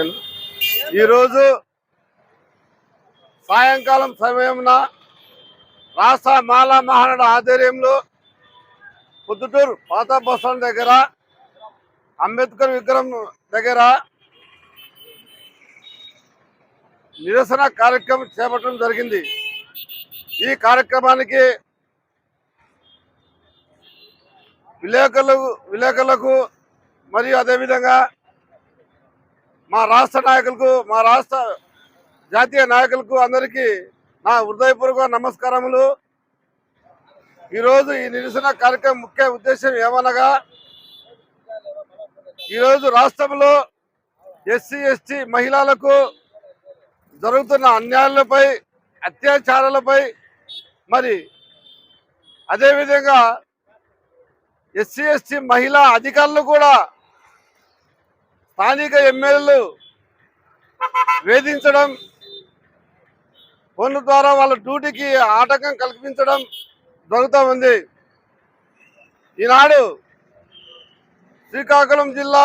వెంటనే ఈరోజు సాయంకాలం సమయంన రాష్ట్ర మాలా మహానాడు ఆధ్వర్యంలో పొద్దుటూరు పాత బస్టాండ్ దగ్గర అంబేద్కర్ విగ్రహం దగ్గర నిరసన కార్యక్రమం చేపట్టడం జరిగింది. ఈ కార్యక్రమానికి విలేకరులకు విలేకరులకు మరియు అదేవిధంగా మా రాష్ట్ర నాయకులకు మా రాష్ట్ర జాతీయ నాయకులకు అందరికీ నా హృదయపూర్వక నమస్కారములు. ఈరోజు ఈ నిరసన కార్యక్రమం ముఖ్య ఉద్దేశం ఏమనగా ఈరోజు రాష్ట్రంలో ఎస్సీ ఎస్టీ మహిళలకు జరుగుతున్న అన్యాయాలపై అత్యాచారాలపై మరి అదేవిధంగా ఎస్సీ ఎస్టీ మహిళా అధికారులు కూడా స్థానిక ఎమ్మెల్యేలు వేధించడం ఫోన్ల ద్వారా వాళ్ళ డ్యూటీకి ఆటంకం కల్పించడం జరుగుతూ ఉంది. ఈనాడు శ్రీకాకుళం జిల్లా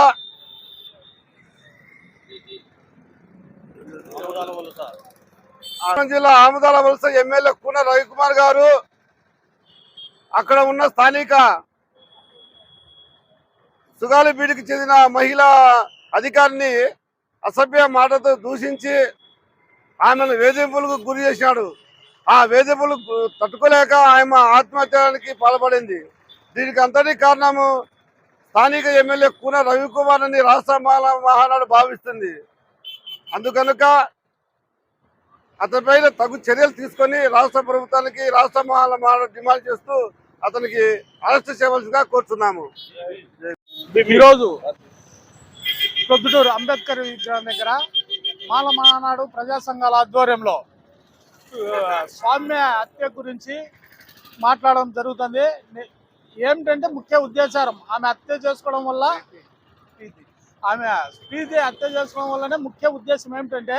జిల్లా ఆముదాల వలస ఎమ్మెల్యే కూన రవికుమార్ గారు అక్కడ ఉన్న స్థానిక సుగాలిపీడికి చెందిన మహిళా అధికారిని అసభ్య మాటతో దూషించి ఆమెను వేధింపులకు గురి చేసినాడు ఆ వేధింపులు తట్టుకోలేక ఆమె ఆత్మహత్యానికి పాల్పడింది. దీనికి అంతటి కారణము స్థానిక ఎమ్మెల్యే కూన రవికుమార్ అని రాష్ట్ర మహానాడు భావిస్తుంది. అందుకనుక అతనిపైన తగు చర్యలు తీసుకొని రాష్ట్ర ప్రభుత్వానికి రాష్ట్ర మహానాడు డిమాండ్ చేస్తూ అతనికి అరెస్ట్ చేయవలసిందిగా కోరుతున్నాము ఈరోజు ప్రొద్దుటూరు అంబేద్కర్ విగ్రహం దగ్గర మాల మహానాడు ప్రజా సంఘాల ఆధ్వర్యంలో స్వామ్య హత్య గురించి మాట్లాడడం జరుగుతుంది. ఏమిటంటే ముఖ్య ఉద్దేశారం ఆమె హత్య చేసుకోవడం వల్ల ఆమె స్పీతి హత్య చేసుకోవడం వల్లనే ముఖ్య ఉద్దేశం ఏమిటంటే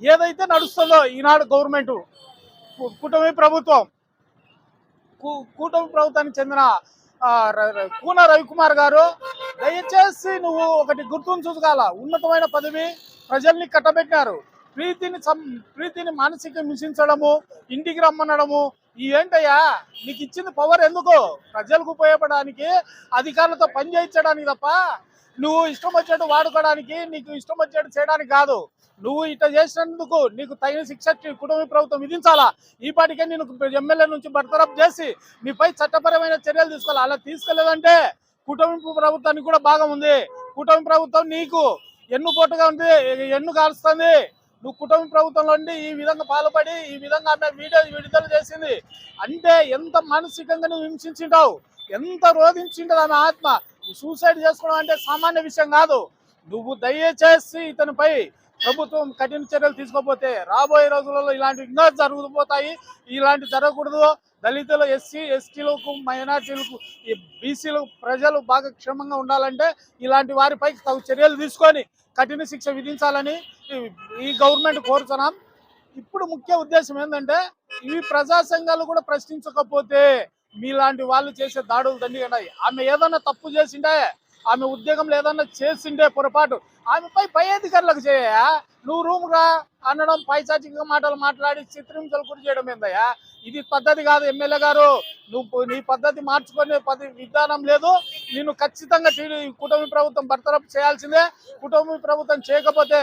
ఏదైతే నడుస్తుందో ఈనాడు గవర్నమెంట్ కూటమి ప్రభుత్వం కూటమి ప్రభుత్వానికి చెందిన కూన రవికుమార్ గారు దయచేసి నువ్వు ఒకటి గుర్తుంచుకోవాల ఉన్నతమైన పదవి ప్రజల్ని కట్టబెట్టారు ప్రీతిని సం- ప్రీతిని మానసిక హింసించడము ఇంటికి రమ్మనడము ఈ ఏంటయ్యా? నీకు ఇచ్చింది పవర్ ఎందుకు? ప్రజలకు ఉపయోగపడడానికి అధికారులతో పని చేయించడానికి తప్ప నువ్వు ఇష్టం వచ్చేట్టు వాడుకోవడానికి నీకు ఇష్టం వచ్చేట్టు చేయడానికి కాదు. నువ్వు ఇట్లా చేసినందుకు నీకు తగిన శిక్ష కుటుంబ ప్రభుత్వం విధించాలా? ఈ పాటికే నేను ఎమ్మెల్యే నుంచి బర్తరఫ్ చేసి నీపై చట్టపరమైన చర్యలు తీసుకోవాలి? అలా తీసుకోలేదంటే కూటమి ప్రభుత్వానికి కూడా భాగం ఉంది. కూటమి ప్రభుత్వం నీకు ఎన్ను పోటుగా ఉంది ఎన్ను కాలుస్తుంది. నువ్వు కుటుంబ ప్రభుత్వంలో ఉండి ఈ విధంగా పాల్పడి ఈ విధంగా ఆమె వీడియో విడుదల చేసింది. అంటే ఎంత మానసికంగా నువ్వు హింసించింటావు ఎంత రోధించింటది ఆమె ఆత్మ. సూసైడ్ చేసుకోవడం అంటే సామాన్య విషయం కాదు. నువ్వు దయచేసి ఇతనిపై ప్రభుత్వం కఠిన చర్యలు తీసుకోకపోతే రాబోయే రోజులలో ఇలాంటివి ఇంకా జరుగుపోతాయి ఇలాంటి జరగకూడదు. దళితులు ఎస్సీ ఎస్టీలకు మైనార్టీలకు ఈ బీసీలు ప్రజలు బాగా క్షేమంగా ఉండాలంటే ఇలాంటి వారిపై తగు చర్యలు తీసుకొని కఠిన శిక్ష విధించాలని ఈ- గవర్నమెంట్ కోరుతున్నాం. ఇప్పుడు ముఖ్య ఉద్దేశం ఏంటంటే ఇవి ప్రజా సంఘాలు కూడా ప్రశ్నించకపోతే మీలాంటి వాళ్ళు చేసే దాడులు దండిగా ఆమె ఏదన్నా తప్పు చేసిండే ఆమె ఉద్యోగంలో ఏదన్నా చేసిండే పొరపాటు. ఆమెపై పై అధికారులకు చేయ? నువ్వు రూమ్ రా అనడం పైచాచిక మాటలు మాట్లాడి చిత్రించలు గురి చేయడం ఏందయ్యా? ఇది పద్ధతి కాదు ఎమ్మెల్యే గారు. నువ్వు నీ పద్ధతి మార్చుకునే పద్ధతి విధానం లేదు. నేను ఖచ్చితంగా కుటుంబ ప్రభుత్వం బర్తరఫ్ చేయాల్సిందే. కుటుంబ ప్రభుత్వం చేయకపోతే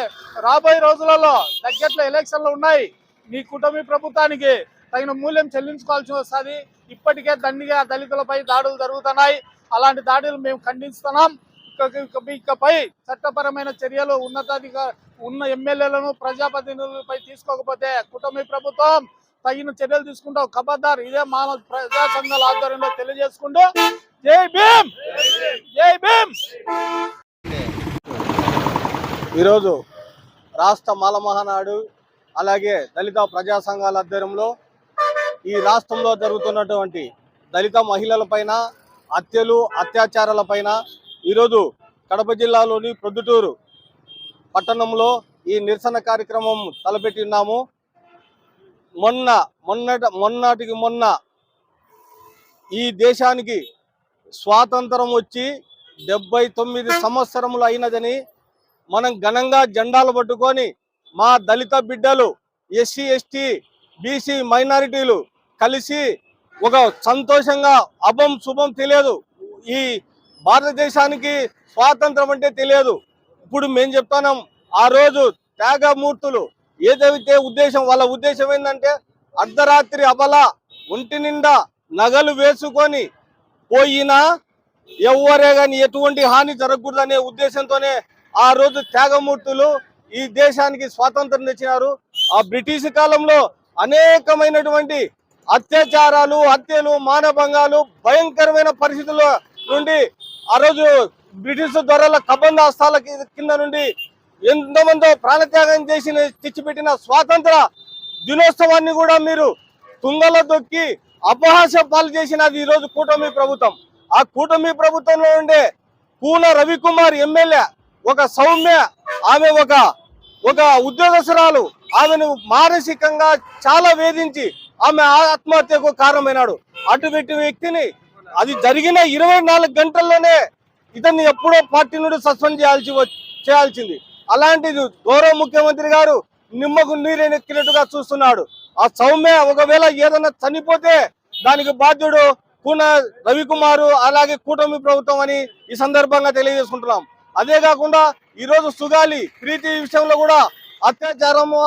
రాబోయే రోజులలో దగ్గరలో ఎలక్షన్లు ఉన్నాయి. నీ కుటుంబ ప్రభుత్వానికి తగిన మూల్యం చెల్లించుకోవాల్సి వస్తుంది. ఇప్పటికే దండిగా దళితులపై దాడులు జరుగుతున్నాయి. అలాంటి దాడులు మేము ఖండిస్తున్నాం. ఇకపై చట్టపరమైన చర్యలు ఉన్నతాధికారి ఉన్న ఎమ్మెల్యేలను ప్రజాప్రతినిధులపై తీసుకోకపోతే కుటుంబ ప్రభుత్వం తగిన చర్యలు తీసుకుంటాం ఖబర్దార్ ఇదే మానవ ప్రజా సంఘాల ఆధ్వర్యంలో తెలియజేసుకుంటూ జై భీమ్! జై భీమ్! ఈరోజు రాష్ట్ర మాలమహానాడు అలాగే దళిత ప్రజా సంఘాల ఆధ్వర్యంలో ఈ రాష్ట్రంలో జరుగుతున్నటువంటి దళిత మహిళలపైన హత్యలు అత్యాచారాలపైన ఈరోజు కడప జిల్లాలోని ప్రొద్దుటూరు పట్టణంలో ఈ నిరసన కార్యక్రమం తలపెట్టి ఉన్నాము. మొన్న మొన్నట మొన్నటికి మొన్న ఈ దేశానికి స్వాతంత్రం వచ్చి డెబ్బై తొమ్మిది సంవత్సరములు అయినదని మనం ఘనంగా జెండాలు పట్టుకొని మా దళిత బిడ్డలు ఎస్సీ ఎస్టీ బీసీ మైనారిటీలు కలిసి ఒక సంతోషంగా అభం శుభం తెలియదు. ఈ భారతదేశానికి స్వాతంత్రం అంటే తెలియదు. ఇప్పుడు మేము చెప్తున్నాం ఆ రోజు త్యాగమూర్తులు ఏదైతే ఉద్దేశం వాళ్ళ ఉద్దేశం ఏంటంటే అర్ధరాత్రి అబల ఒంటి నిండా నగలు వేసుకొని పోయినా ఎవరే కానీ ఎటువంటి హాని జరగకూడదనే ఉద్దేశంతోనే ఆ రోజు త్యాగమూర్తులు ఈ దేశానికి స్వాతంత్రం తెచ్చినారు. ఆ బ్రిటిష్ కాలంలో అనేకమైనటువంటి అత్యాచారాలు హత్యలు మానభంగాలు భయంకరమైన పరిస్థితుల నుండి ఆ రోజు బ్రిటిష్ దొరల కబంధ హస్తాల కింద నుండి ఎంతమందో ప్రాణత్యాగం చేసిన తెచ్చిపెట్టిన స్వాతంత్ర దినోత్సవాన్ని కూడా మీరు తుంగలో దొక్కి అపహాస పాలు చేసినది ఈరోజు రోజు కూటమి ప్రభుత్వం. ఆ కూటమి ప్రభుత్వంలో ఉండే కూన రవికుమార్ ఎమ్మెల్యే ఒక సౌమ్య ఆమె ఒక ఒక ఉద్యోగస్తురాలు ఆమెను మానసికంగా చాలా వేధించి ఆమె ఆత్మహత్యకు కారణమైనాడు. అటువంటి వ్యక్తిని అది జరిగిన ఇరవై నాలుగు గంటల్లోనే ఇతన్ని ఎప్పుడో పార్టీ నుండి సస్పెండ్ చేయాల్సి చేయాల్సింది. అలాంటిది గౌరవ ముఖ్యమంత్రి గారు నిమ్మకు నీరెనెక్కినట్టుగా చూస్తున్నాడు. ఆ సౌమ్య ఒకవేళ ఏదైనా చనిపోతే దానికి బాధ్యుడు కూన రవికుమారు అలాగే కూటమి ప్రభుత్వం అని ఈ సందర్భంగా తెలియజేసుకుంటున్నాం. అదే కాకుండా ఈరోజు సుగాలి ప్రీతి విషయంలో కూడా అత్యాచారము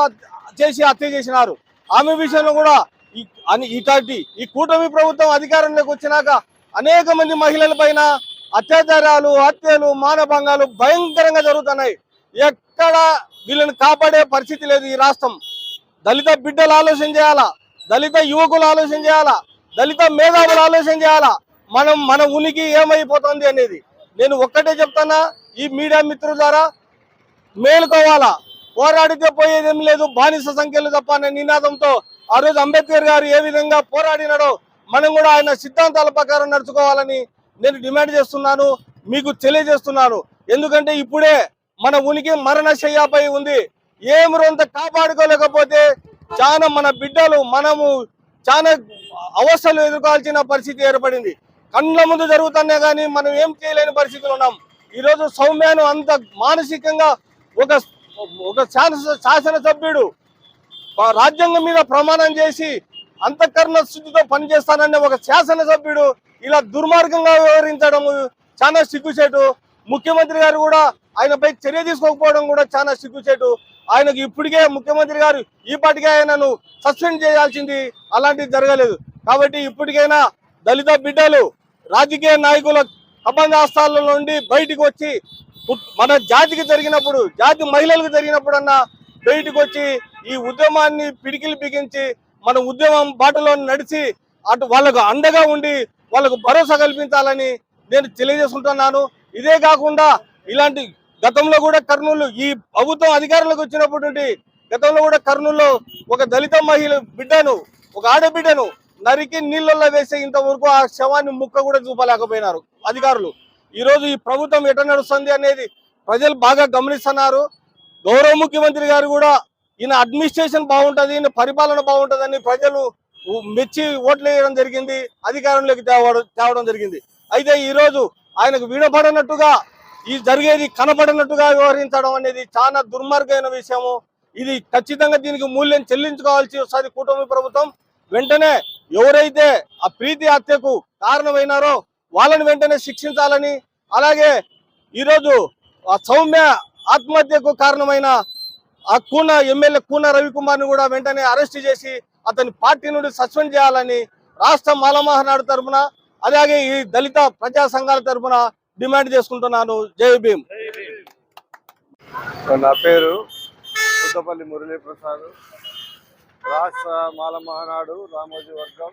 చేసి హత్య చేసినారు. ఆమె విషయంలో కూడా ఈ ఇట్లాంటి ఈ కూటమి ప్రభుత్వం అధికారంలోకి వచ్చినాక అనేక మంది మహిళల పైన అత్యాచారాలు హత్యలు మానభంగాలు భయంకరంగా జరుగుతున్నాయి. ఎక్కడ వీళ్ళని కాపాడే పరిస్థితి లేదు ఈ రాష్ట్రం. దళిత బిడ్డలు ఆలోచన చేయాలా? దళిత యువకులు ఆలోచన చేయాలా? దళిత మేధావులు ఆలోచన చేయాలా? మనం మన ఉనికి ఏమైపోతుంది అనేది నేను ఒక్కటే చెప్తానా ఈ మీడియా మిత్రుల ద్వారా మేలుకోవాలా? పోరాడితే పోయేదేం లేదు. బానిస సంఖ్యలు తప్ప అనే నినాదంతో ఆ రోజు అంబేద్కర్ గారు ఏ విధంగా పోరాడినాడో మనం కూడా ఆయన సిద్ధాంతాల ప్రకారం నడుచుకోవాలని నేను డిమాండ్ చేస్తున్నాను మీకు తెలియజేస్తున్నాను. ఎందుకంటే ఇప్పుడే మన ఉనికి మరణశయ్యాపై ఉంది. ఏం రొంత కాపాడుకోలేకపోతే చాలా మన బిడ్డలు మనము చాలా అవస్థలు ఎదుర్కోవాల్సిన పరిస్థితి ఏర్పడింది. కండ్ల ముందు జరుగుతున్నాయి కానీ మనం ఏం చేయలేని పరిస్థితులు ఉన్నాం. ఈరోజు సౌమ్యను అంత మానసికంగా ఒక ఒక శాసన శాసనసభ్యుడు రాజ్యాంగం మీద ప్రమాణం చేసి అంతఃకరణ శుద్ధితో పనిచేస్తానన్న ఒక శాసనసభ్యుడు ఇలా దుర్మార్గంగా వ్యవహరించడం చాలా సిగ్గుచేటు. ముఖ్యమంత్రి గారు కూడా ఆయనపై చర్య తీసుకోకపోవడం కూడా చాలా సిగ్గుచేటు. ఆయనకు ఇప్పటికే ముఖ్యమంత్రి గారు ఈ ఆయనను సస్పెండ్ చేయాల్సింది అలాంటిది జరగలేదు. కాబట్టి ఇప్పటికైనా దళిత బిడ్డలు రాజకీయ నాయకుల అబంధాస్తాల నుండి బయటకు వచ్చి మన జాతికి జరిగినప్పుడు జాతి మహిళలకు జరిగినప్పుడు అన్న బయటికి వచ్చి ఈ ఉద్యమాన్ని పిడికిలు బిగించి మన ఉద్యమం బాటలో నడిచి అటు వాళ్ళకు అండగా ఉండి వాళ్ళకు భరోసా కల్పించాలని నేను తెలియజేసుకుంటున్నాను. ఇదే కాకుండా ఇలాంటి గతంలో కూడా కర్నూలు ఈ ప్రభుత్వం అధికారంలోకి వచ్చినప్పుడు నుండి గతంలో కూడా కర్నూలులో ఒక దళిత మహిళ బిడ్డను ఒక ఆడబిడ్డను నరికి నీళ్ళల్లో వేసే ఇంతవరకు ఆ శవాన్ని ముక్క కూడా చూపలేకపోయినారు అధికారులు. ఈరోజు ఈ ప్రభుత్వం ఎట నడుస్తుంది అనేది ప్రజలు బాగా గమనిస్తున్నారు. గౌరవ ముఖ్యమంత్రి గారు కూడా ఈయన అడ్మినిస్ట్రేషన్ బాగుంటుంది ఈయన పరిపాలన బాగుంటదని ప్రజలు మెచ్చి ఓట్లు వేయడం జరిగింది అధికారంలోకి తేవడం తేవడం జరిగింది. అయితే ఈరోజు ఆయనకు వినపడనట్టుగా ఈ జరిగేది కనపడినట్టుగా వ్యవహరించడం అనేది చాలా దుర్మార్గమైన విషయము. ఇది ఖచ్చితంగా దీనికి మూల్యం చెల్లించుకోవాల్సి వస్తుంది కూటమి ప్రభుత్వం. వెంటనే ఎవరైతే ఆ ప్రీతి హత్యకు కారణమైనారో వాళ్ళని వెంటనే శిక్షించాలని అలాగే ఈరోజు ఆ సౌమ్య ఆత్మహత్యకు కారణమైన ఆ కూన ఎమ్మెల్యే కూన రవికుమార్ని కూడా వెంటనే అరెస్ట్ చేసి అతని పార్టీ నుండి సస్పెండ్ చేయాలని రాష్ట్ర మాలమహనాడు తరఫున అలాగే ఈ దళిత ప్రజా సంఘాల తరఫున డిమాండ్ చేసుకుంటున్నాను. జై భీమ్. నా పేరు పుట్టపల్లి మురళీ ప్రసాద్ రాష్ట్ర మాలమహనాడు రామోజీ వర్గం.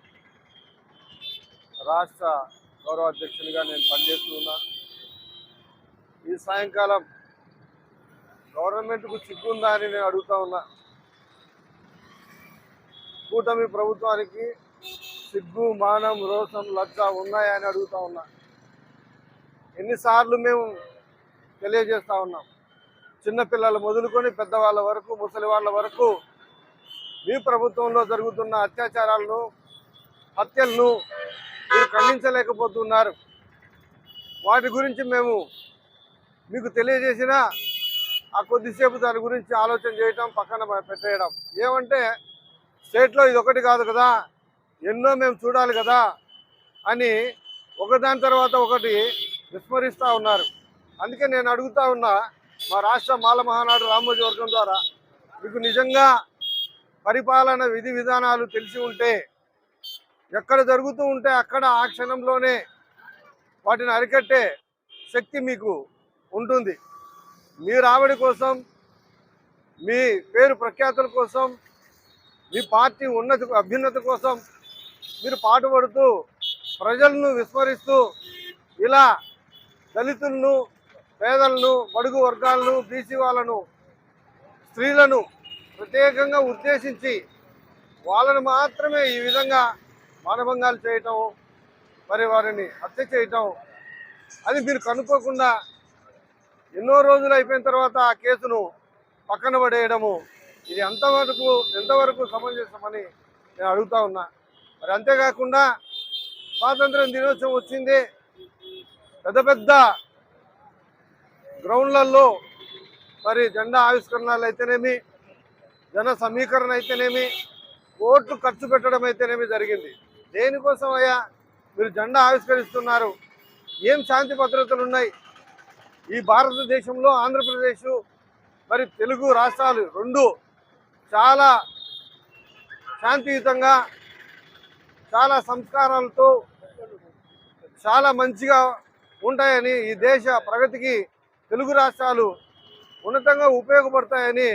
రాష్ట్ర గౌరవ అధ్యక్షునిగా నేను పనిచేస్తున్నా. ఈ సాయంకాలం గవర్నమెంట్కు చిక్కుందా అని నేను అడుగుతా ఉన్నా. కూటమి ప్రభుత్వానికి సిగ్గు మానం రోషం లజ్జ ఉన్నాయని అడుగుతా ఉన్నా. ఎన్నిసార్లు మేము తెలియజేస్తా ఉన్నాం. చిన్నపిల్లలు మొదలుకొని పెద్దవాళ్ళ వరకు ముసలి వాళ్ళ వరకు మీ ప్రభుత్వంలో జరుగుతున్న అత్యాచారాలను హత్యలను మీరు ఖండించలేకపోతున్నారు. వాటి గురించి మేము మీకు తెలియజేసిన ఆ కొద్దిసేపు దాని గురించి ఆలోచన చేయటం పక్కన పెట్టేయడం. ఏమంటే స్టేట్లో ఇది ఒకటి కాదు కదా ఎన్నో మేము చూడాలి కదా అని ఒకదాని తర్వాత ఒకటి విస్మరిస్తూ ఉన్నారు. అందుకే నేను అడుగుతా ఉన్నా మా రాష్ట్ర మాల మహానాడు రామోజీ వర్గం ద్వారా మీకు నిజంగా పరిపాలన విధి విధానాలు తెలిసి ఉంటే ఎక్కడ జరుగుతూ ఉంటే అక్కడ ఆ క్షణంలోనే వాటిని అరికట్టే శక్తి మీకు ఉంటుంది. మీ రాబడి కోసం మీ పేరు ప్రఖ్యాతుల కోసం మీ పార్టీ ఉన్నతి అభ్యున్నతి కోసం మీరు పాటుపడుతూ ప్రజలను విస్మరిస్తూ ఇలా దళితులను పేదలను బడుగు వర్గాలను బీసీ వాళ్ళను స్త్రీలను ప్రత్యేకంగా ఉద్దేశించి వాళ్ళను మాత్రమే ఈ విధంగా మానభంగాలు చేయటం మరి వారిని హత్య చేయటం అది మీరు కనుక్కోకుండా ఎన్నో రోజులు అయిపోయిన తర్వాత ఆ కేసును పక్కన పడేయడము ఇది ఎంతవరకు ఎంతవరకు సమంజసమని నేను అడుగుతా ఉన్నా. మరి అంతేకాకుండా స్వాతంత్ర్యం దినోత్సవం వచ్చింది. పెద్ద పెద్ద గ్రౌండ్లలో మరి జెండా ఆవిష్కరణలు అయితేనేమి జన సమీకరణ అయితేనేమి కోట్లు ఖర్చు పెట్టడం అయితేనేమి జరిగింది. దేనికోసం అయ్యా మీరు జెండా ఆవిష్కరిస్తున్నారు? ఏం శాంతి భద్రతలు ఉన్నాయి? ఈ భారతదేశంలో ఆంధ్రప్రదేశ్ మరి తెలుగు రాష్ట్రాలు రెండు చాలా శాంతియుతంగా చాలా సంస్కారాలతో చాలా మంచిగా ఉంటాయని ఈ దేశ ప్రగతికి తెలుగు రాష్ట్రాలు ఉన్నతంగా ఉపయోగపడతాయని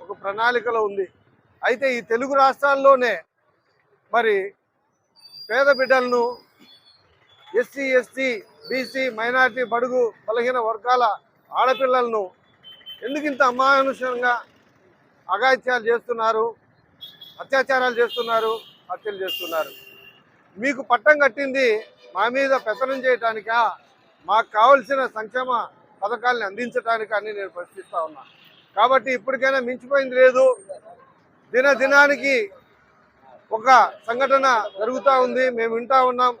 ఒక ప్రణాళికలో ఉంది. అయితే ఈ తెలుగు రాష్ట్రాల్లోనే మరి పేద బిడ్డలను ఎస్సీ ఎస్టీ బీసీ మైనార్టీ బడుగు బలహీన వర్గాల ఆడపిల్లలను ఎందుకింత అమానుషంగా అఘాయిత్యాలు చేస్తున్నారు అత్యాచారాలు చేస్తున్నారు హత్యలు చేస్తున్నారు. మీకు పట్టం కట్టింది మా మీద పెత్తనం చేయటానికా? మాకు కావలసిన సంక్షేమ పథకాలను అందించటానికా అని నేను ప్రశ్నిస్తా ఉన్నా. కాబట్టి ఇప్పటికైనా మించిపోయింది లేదు. దినదినానికి ఒక సంఘటన జరుగుతూ ఉంది మేము వింటా ఉన్నాం.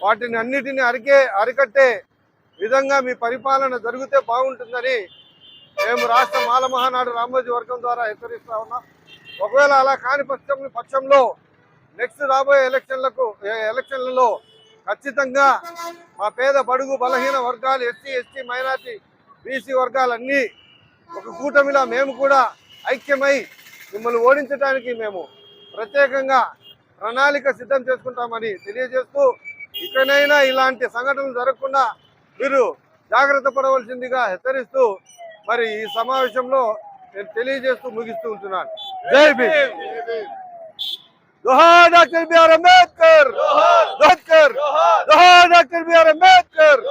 వాటిని అన్నిటిని అరికే అరికట్టే విధంగా మీ పరిపాలన జరిగితే బాగుంటుందని మేము రాష్ట్ర మాల మహానాడు రామోజీ వర్గం ద్వారా హెచ్చరిస్తా ఉన్నాం. ఒకవేళ అలా కాని పక్షం పక్షంలో నెక్స్ట్ రాబోయే ఎలక్షన్లకు ఎలక్షన్లలో ఖచ్చితంగా మా పేద బడుగు బలహీన వర్గాలు ఎస్సీ ఎస్టీ మైనార్టీ బీసీ వర్గాలన్నీ ఒక కూటమిలా మేము కూడా ఐక్యమై మిమ్మల్ని ఓడించడానికి మేము ప్రత్యేకంగా ప్రణాళిక సిద్ధం చేసుకుంటామని తెలియజేస్తూ ఇకనైనా ఇలాంటి సంఘటనలు జరగకుండా మీరు జాగ్రత్త పడవలసిందిగా హెచ్చరిస్తూ మరి ఈ సమావేశంలో నేను తెలియజేస్తూ ముగిస్తూ ఉంటున్నాను. జై భీమ్. జోహార్ డాక్టర్ బిఆర్ అంబేద్కర్. జోహార్ డాక్టర్ జోహార్ డాక్టర్ బిఆర్ అంబేద్కర్.